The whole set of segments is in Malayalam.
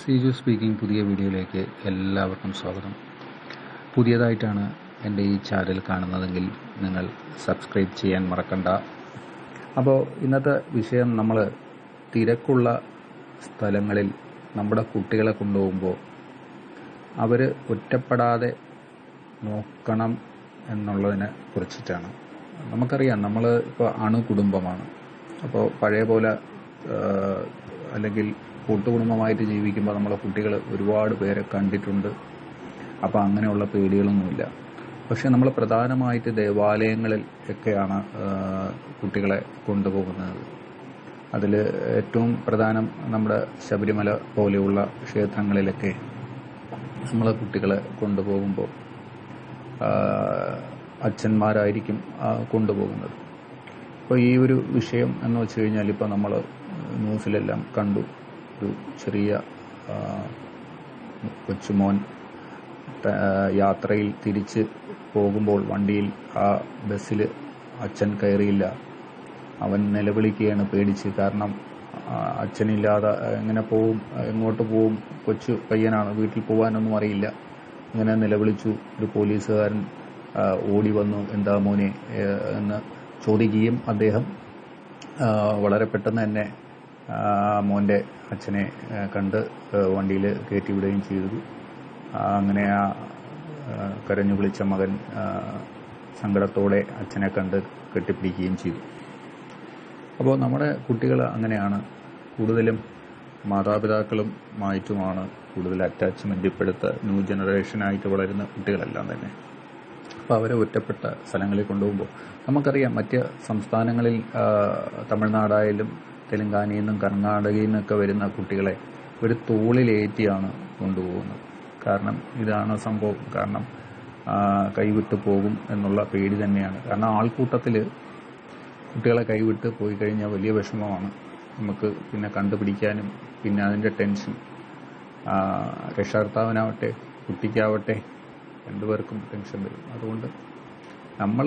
സിജു സ്പീക്കിംഗ് പുതിയ വീഡിയോയിലേക്ക് എല്ലാവർക്കും സ്വാഗതം. പുതിയതായിട്ടാണ് എന്റെ ഈ ചാനൽ കാണുന്നതെങ്കിൽ നിങ്ങൾ സബ്സ്ക്രൈബ് ചെയ്യാൻ മറക്കണ്ട. അപ്പോൾ ഇന്നത്തെ വിഷയം നമ്മൾ തിരക്കുള്ള സ്ഥലങ്ങളിൽ നമ്മുടെ കുട്ടികളെ കൊണ്ടുപോകുമ്പോൾ അവർ ഒറ്റപ്പെടാതെ നോക്കണം എന്നുള്ളതിനെ കുറിച്ചിട്ടാണ്. നമുക്കറിയാം നമ്മൾ ഇപ്പോൾ അണുകുടുംബമാണ്. അപ്പോൾ പഴയ പോലെ അല്ലെങ്കിൽ കൂട്ടുകുടുംബമായിട്ട് ജീവിക്കുമ്പോൾ നമ്മളെ കുട്ടികൾ ഒരുപാട് പേരെ കണ്ടിട്ടുണ്ട്. അപ്പോൾ അങ്ങനെയുള്ള പേടികളൊന്നുമില്ല. പക്ഷെ നമ്മൾ പ്രധാനമായിട്ട് ദേവാലയങ്ങളിൽ ഒക്കെയാണ് കുട്ടികളെ കൊണ്ടുപോകുന്നത്. അതിൽ ഏറ്റവും പ്രധാനം നമ്മുടെ ശബരിമല പോലെയുള്ള ക്ഷേത്രങ്ങളിലൊക്കെ നമ്മൾ കുട്ടികളെ കൊണ്ടുപോകുമ്പോൾ അച്ഛന്മാരായിരിക്കും കൊണ്ടുപോകുന്നത്. അപ്പോൾ ഈ ഒരു വിഷയം എന്ന് വെച്ച് കഴിഞ്ഞാൽ ഇപ്പോൾ നമ്മൾ ന്യൂസിലെല്ലാം കണ്ടു. ഒരു ചെറിയ കൊച്ചുമോൻ യാത്രയിൽ തിരിച്ച് പോകുമ്പോൾ വണ്ടിയിൽ ആ ബസ്സിൽ അച്ഛൻ കയറിയില്ല. അവൻ നിലവിളിക്കുകയാണ് പേടിച്ച്. കാരണം അച്ഛനില്ലാതെ എങ്ങനെ പോവും എങ്ങോട്ട് പോവും കൊച്ചു പയ്യനാണ് വീട്ടിൽ പോകാനൊന്നും അറിയില്ല. ഇങ്ങനെ നിലവിളിച്ചു. ഒരു പോലീസുകാരൻ ഓടി വന്നു. എന്താ മോനെ? എന്ന് ചോദിക്കുകയും അദ്ദേഹം വളരെ പെട്ടെന്ന് തന്നെ മോന്റെ അച്ഛനെ കണ്ട് വണ്ടിയിൽ കയറ്റി വിടുകയും ചെയ്തു. അങ്ങനെ ആ കരഞ്ഞു വിളിച്ച മകൻ സങ്കടത്തോടെ അച്ഛനെ കണ്ട് കെട്ടിപ്പിടിക്കുകയും ചെയ്തു. അപ്പോൾ നമ്മുടെ കുട്ടികൾ അങ്ങനെയാണ്. കൂടുതലും മാതാപിതാക്കളുമായിട്ടുമാണ് കൂടുതൽ അറ്റാച്ച്മെന്റ് ഇപ്പോഴത്തെ ന്യൂ ജനറേഷനായിട്ട് വളരുന്ന കുട്ടികളെല്ലാം തന്നെ. അപ്പോൾ അവരെ ഒറ്റപ്പെട്ട സ്ഥലങ്ങളിൽ കൊണ്ടുപോകുമ്പോൾ നമുക്കറിയാം മറ്റ് സംസ്ഥാനങ്ങളിൽ തമിഴ്നാടായാലും തെലങ്കാനയിൽ നിന്നും കർണാടകയിൽ നിന്നൊക്കെ വരുന്ന കുട്ടികളെ ഒരു തോളിലേറ്റിയാണ് കൊണ്ടുപോകുന്നത്. കാരണം ഇതാണ് സംഭവം. കാരണം കൈവിട്ട് പോകും എന്നുള്ള പേടി തന്നെയാണ്. കാരണം ആൾക്കൂട്ടത്തിൽ കുട്ടികളെ കൈവിട്ട് പോയി കഴിഞ്ഞാൽ വലിയ വിഷമമാണ്. നമുക്ക് പിന്നെ കണ്ടുപിടിക്കാനും പിന്നെ അതിന്റെ ടെൻഷൻ. രക്ഷകർത്താവിനാവട്ടെ കുട്ടിക്കാവട്ടെ രണ്ടുപേർക്കും ടെൻഷൻ വരും. അതുകൊണ്ട് നമ്മൾ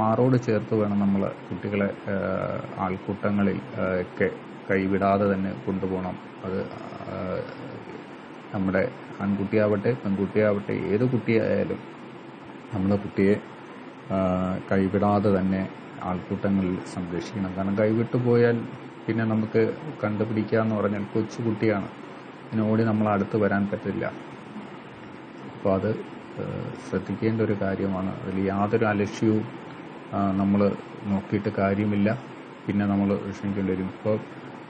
മാറോട് ചേർത്ത് വേണം നമ്മൾ കുട്ടികളെ ആൾക്കൂട്ടങ്ങളിൽ ഒക്കെ കൈവിടാതെ തന്നെ കൊണ്ടുപോകണം. അത് നമ്മുടെ ആൺകുട്ടിയാവട്ടെ പെൺകുട്ടിയാവട്ടെ ഏത് കുട്ടിയായാലും നമ്മുടെ കുട്ടിയെ കൈവിടാതെ തന്നെ ആൾക്കൂട്ടങ്ങളിൽ സംരക്ഷിക്കണം. കാരണം കൈവിട്ടു പോയാൽ പിന്നെ നമുക്ക് കണ്ടുപിടിക്കുക എന്ന് പറഞ്ഞാൽ കൊച്ചു കുട്ടിയാണ് ഇതിനോടി നമ്മൾ അടുത്ത് വരാൻ പറ്റില്ല. അപ്പോൾ അത് ശ്രദ്ധിക്കേണ്ട ഒരു കാര്യമാണ്. അതിൽ യാതൊരു അലക്ഷ്യവും നമ്മൾ നോക്കിയിട്ട് കാര്യമില്ല. പിന്നെ നമ്മൾ വിഷമിക്കേണ്ടി വരും. ഇപ്പോൾ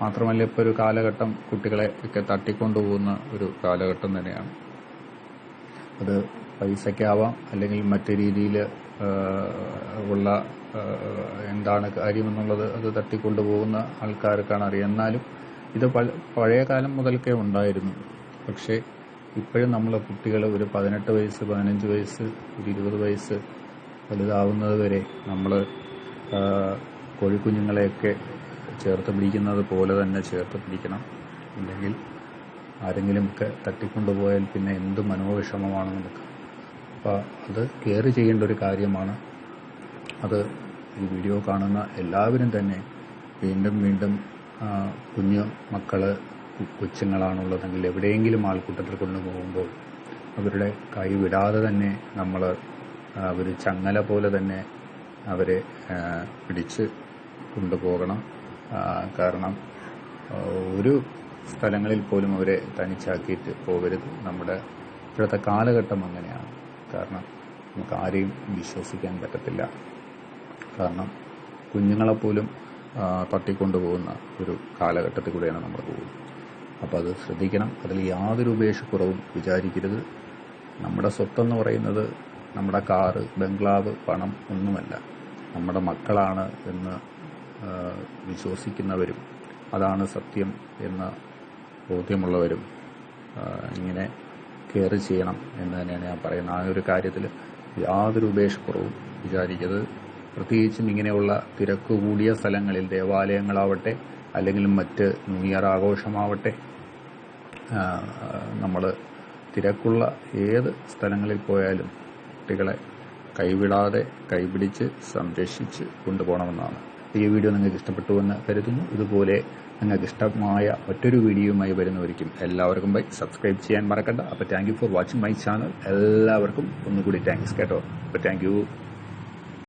മാത്രമല്ല ഇപ്പോൾ ഒരു കാലഘട്ടം കുട്ടികളെ ഒക്കെ തട്ടിക്കൊണ്ടുപോകുന്ന ഒരു കാലഘട്ടം തന്നെയാണ്. അത് പൈസയ്ക്കാവാം അല്ലെങ്കിൽ മറ്റു രീതിയിൽ ഉള്ള എന്താണ് കാര്യമെന്നുള്ളത് അത് തട്ടിക്കൊണ്ടുപോകുന്ന ആൾക്കാർക്കാണ് അറിയാം. എന്നാലും ഇത് പഴയ കാലം മുതൽക്കേ ഉണ്ടായിരുന്നു. പക്ഷേ ഇപ്പോഴും നമ്മളെ കുട്ടികൾ ഒരു പതിനെട്ട് വയസ്സ് പതിനഞ്ച് വയസ്സ് ഒരു ഇരുപത് വയസ്സ് വലുതാവുന്നത് വരെ നമ്മൾ കോഴിക്കുഞ്ഞുങ്ങളെയൊക്കെ ചേർത്ത് പിടിക്കുന്നത് പോലെ തന്നെ ചേർത്ത് പിടിക്കണം. ഇല്ലെങ്കിൽ ആരെങ്കിലുമൊക്കെ തട്ടിക്കൊണ്ടുപോയാൽ പിന്നെ എന്ത് മനോവിഷമമാണ് നമുക്ക്. അപ്പോൾ അത് കെയർ ചെയ്യേണ്ട ഒരു കാര്യമാണ്. അത് ഈ വീഡിയോ കാണുന്ന എല്ലാവരും തന്നെ വീണ്ടും വീണ്ടും കുഞ്ഞു മക്കൾ കൊച്ചുങ്ങളാണുള്ളതെങ്കിൽ എവിടെയെങ്കിലും ആൾക്കൂട്ടത്തിൽ കൊണ്ടുപോകുമ്പോൾ അവരുടെ കൈ വിടാതെ തന്നെ നമ്മൾ ഒരു ചങ്ങല പോലെ തന്നെ അവരെ പിടിച്ച് കൊണ്ടുപോകണം. കാരണം ഒരു സ്ഥലങ്ങളിൽ പോലും അവരെ തനിച്ചാക്കിയിട്ട് പോകരുത്. നമ്മുടെ ഇപ്പോഴത്തെ കാലഘട്ടം അങ്ങനെയാണ്. കാരണം നമുക്ക് ആരെയും വിശ്വസിക്കാൻ പറ്റത്തില്ല. കാരണം കുഞ്ഞുങ്ങളെപ്പോലും തട്ടിക്കൊണ്ടുപോകുന്ന ഒരു കാലഘട്ടത്തിൽ കൂടെയാണ് നമ്മൾ പോകുന്നത്. അപ്പോൾ അത് ശ്രദ്ധിക്കണം. അതിൽ യാതൊരു ഉപേക്ഷക്കുറവും വിചാരിക്കരുത്. നമ്മുടെ സ്വത്തെന്ന് പറയുന്നത് നമ്മുടെ കാറ് ബംഗ്ലാവ് പണം ഒന്നുമല്ല. നമ്മുടെ മക്കളാണ് എന്ന് വിശ്വസിക്കുന്നവരും അതാണ് സത്യം എന്ന ബോധ്യമുള്ളവരും ഇങ്ങനെ കെയർ ചെയ്യണം എന്ന് തന്നെയാണ് ഞാൻ പറയുന്നത്. ആ ഒരു കാര്യത്തിൽ യാതൊരു ഉപേക്ഷക്കുറവും വിചാരിക്കരുത്. പ്രത്യേകിച്ചും ഇങ്ങനെയുള്ള തിരക്ക് കൂടിയ സ്ഥലങ്ങളിൽ ദേവാലയങ്ങളാവട്ടെ അല്ലെങ്കിൽ മറ്റ് ന്യൂ ഇയർ ആഘോഷമാവട്ടെ നമ്മൾ തിരക്കുള്ള ഏത് സ്ഥലങ്ങളിൽ പോയാലും കുട്ടികളെ കൈവിടാതെ കൈപിടിച്ച് സംരക്ഷിച്ച് കൊണ്ടുപോകണമെന്നാണ്. ഈ വീഡിയോ നിങ്ങൾക്ക് ഇഷ്ടപ്പെട്ടു എന്ന് കരുതുന്നു. ഇതുപോലെ നിങ്ങൾക്ക് ഇഷ്ടമായ മറ്റൊരു വീഡിയോയുമായി വരുന്നവരിക്കും എല്ലാവർക്കും ബൈ. സബ്സ്ക്രൈബ് ചെയ്യാൻ മറക്കണ്ട. അപ്പോൾ thank for watching my channel എല്ലാവർക്കും ഒന്നുകൂടി താങ്ക്സ് കേട്ടോ. അപ്പോൾ താങ്ക്